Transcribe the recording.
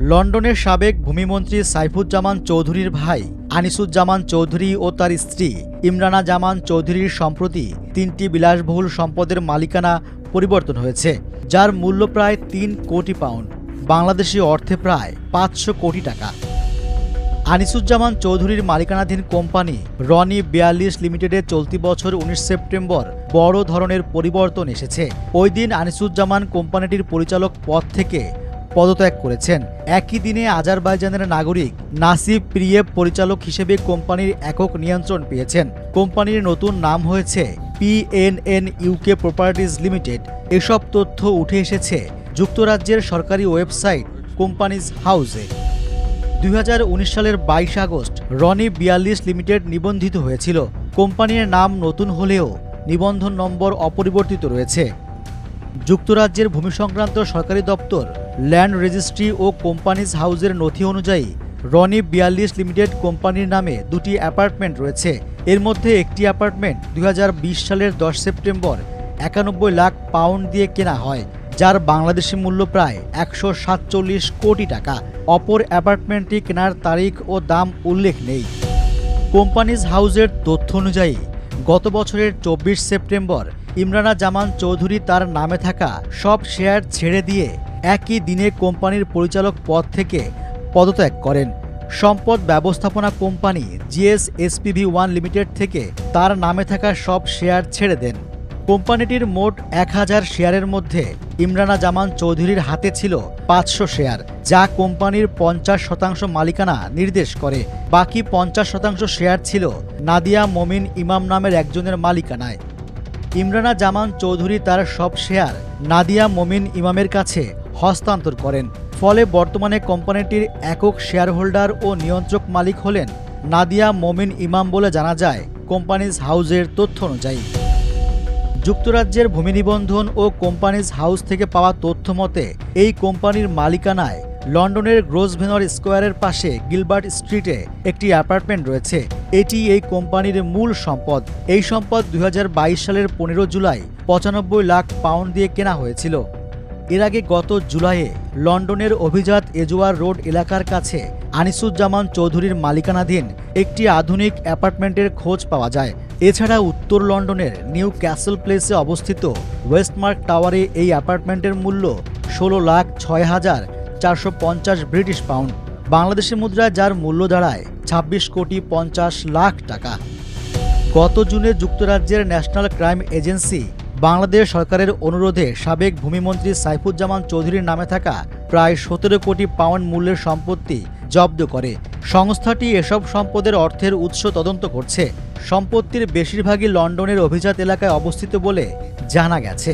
লন্ডনের সাবেক ভূমিমন্ত্রী সাইফুজ্জামান চৌধুরীর ভাই আনিসুজ্জামান চৌধুরী ও তার স্ত্রী ইমরানা জামান চৌধুরীর সম্প্রতি তিনটি বিলাসবহুল সম্পদের মালিকানা পরিবর্তন হয়েছে, যার মূল্য প্রায় তিন কোটি পাউন্ড, বাংলাদেশি অর্থে প্রায় পাঁচশো কোটি টাকা। আনিসুজ্জামান চৌধুরীর মালিকানাধীন কোম্পানি রনি বিয়াল্লিশ লিমিটেডের চলতি বছর উনিশ সেপ্টেম্বর বড় ধরনের পরিবর্তন এসেছে। ওই দিন আনিসুজ্জামান কোম্পানিটির পরিচালক পদ থেকে পদত্যাগ করেছেন। একই দিনে আজারবাইজানের নাগরিক নাসিব প্রিয়েব পরিচালক হিসেবে কোম্পানির একক নিয়ন্ত্রণ পেয়েছেন। কোম্পানির নতুন নাম হয়েছে পিএনএন ইউকে প্রপার্টিজ লিমিটেড এসব তথ্য উঠে এসেছে যুক্তরাজ্যের সরকারি ওয়েবসাইট কোম্পানিজ হাউসে। দুই হাজার উনিশ সালের বাইশ আগস্ট রনি বিয়াল্লিশ লিমিটেড নিবন্ধিত হয়েছিল। কোম্পানির নাম নতুন হলেও নিবন্ধন নম্বর অপরিবর্তিত রয়েছে। যুক্তরাজ্যের ভূমি সংক্রান্ত সরকারি দপ্তর ল্যান্ড রেজিস্ট্রি ও কোম্পানিজ হাউসের নথি অনুযায়ী রনি বিয়াল্লিশ লিমিটেড কোম্পানির নামে দুটি অ্যাপার্টমেন্ট রয়েছে। এর মধ্যে একটি অ্যাপার্টমেন্ট দুই হাজার বিশ সালের দশ সেপ্টেম্বর একানব্বই লাখ পাউন্ড দিয়ে কেনা হয়, যার বাংলাদেশি মূল্য প্রায় একশো সাতচল্লিশ কোটি টাকা। অপর অ্যাপার্টমেন্টটি কেনার তারিখ ও দাম উল্লেখ নেই। কোম্পানিজ হাউসের তথ্য অনুযায়ী, গত বছরের চব্বিশ সেপ্টেম্বর ইমরানা জামান চৌধুরী তার নামে থাকা সব শেয়ার ছেড়ে দিয়ে একই দিনে কোম্পানির পরিচালক পদ থেকে পদত্যাগ করেন। সম্পদ ব্যবস্থাপনা company GS SPV one limited থেকে তার নামে থাকা সব শেয়ার ছেড়ে দেন। কোম্পানিটির মোট এক হাজার শেয়ারের মধ্যে ইমরানা জামান চৌধুরীর হাতে ছিল পাঁচশো শেয়ার, যা কোম্পানির পঞ্চাশ শতাংশ মালিকানা নির্দেশ করে। বাকি পঞ্চাশ শতাংশ শেয়ার ছিল নাদিয়া মমিন ইমাম নামের একজনের মালিকানায়। ইমরানা জামান চৌধুরী তার সব শেয়ার নাদিয়া মমিন ইমামের কাছে হস্তান্তর করেন। ফলে বর্তমানে কোম্পানিটির একক শেয়ার হোল্ডার ও নিয়ন্ত্রক মালিক হলেন নাদিয়া মমিন ইমাম বলে জানা যায় কোম্পানিজ হাউসের তথ্য অনুযায়ী। যুক্তরাজ্যের ভূমি নিবন্ধন ও কোম্পানিজ হাউস থেকে পাওয়া তথ্য মতে, এই কোম্পানির মালিকানায় লন্ডনের গ্রোসভেনর স্কোয়ারের পাশে গিলবার্ট স্ট্রিটে একটি অ্যাপার্টমেন্ট রয়েছে। এটি এই কোম্পানির মূল সম্পদ। এই সম্পদ দুই হাজার বাইশ সালের পনেরো জুলাই পঁচানব্বই লাখ পাউন্ড দিয়ে কেনা হয়েছিল। এর আগে গত জুলাইয়ে লন্ডনের অভিজাত এজোয়ার রোড এলাকার কাছে আনিসুজ্জামান চৌধুরীর মালিকানাধীন একটি আধুনিক অ্যাপার্টমেন্টের খোঁজ পাওয়া যায়। এছাড়া উত্তর লন্ডনের নিউ ক্যাসেল প্লেসে অবস্থিত ওয়েস্টমার্ক টাওয়ারে এই অ্যাপার্টমেন্টের মূল্য ষোলো লাখ ছয় হাজার চারশো পঞ্চাশ ব্রিটিশ পাউন্ড। বাংলাদেশি মুদ্রায় যার মূল্য দাঁড়ায় ছাব্বিশ কোটি পঞ্চাশ লাখ টাকা। গত জুনে যুক্তরাজ্যের ন্যাশনাল ক্রাইম এজেন্সি বাংলাদেশ সরকারের অনুরোধে সাবেক ভূমিমন্ত্রী সাইফুজ্জামান চৌধুরীর নামে থাকা প্রায় সতেরো কোটি পাউন্ড মূল্যের সম্পত্তি জব্দ করে। সংস্থাটি এসব সম্পদের অর্থের উৎস তদন্ত করছে। সম্পত্তির বেশিরভাগই লন্ডনের অভিজাত এলাকায় অবস্থিত বলে জানা গেছে।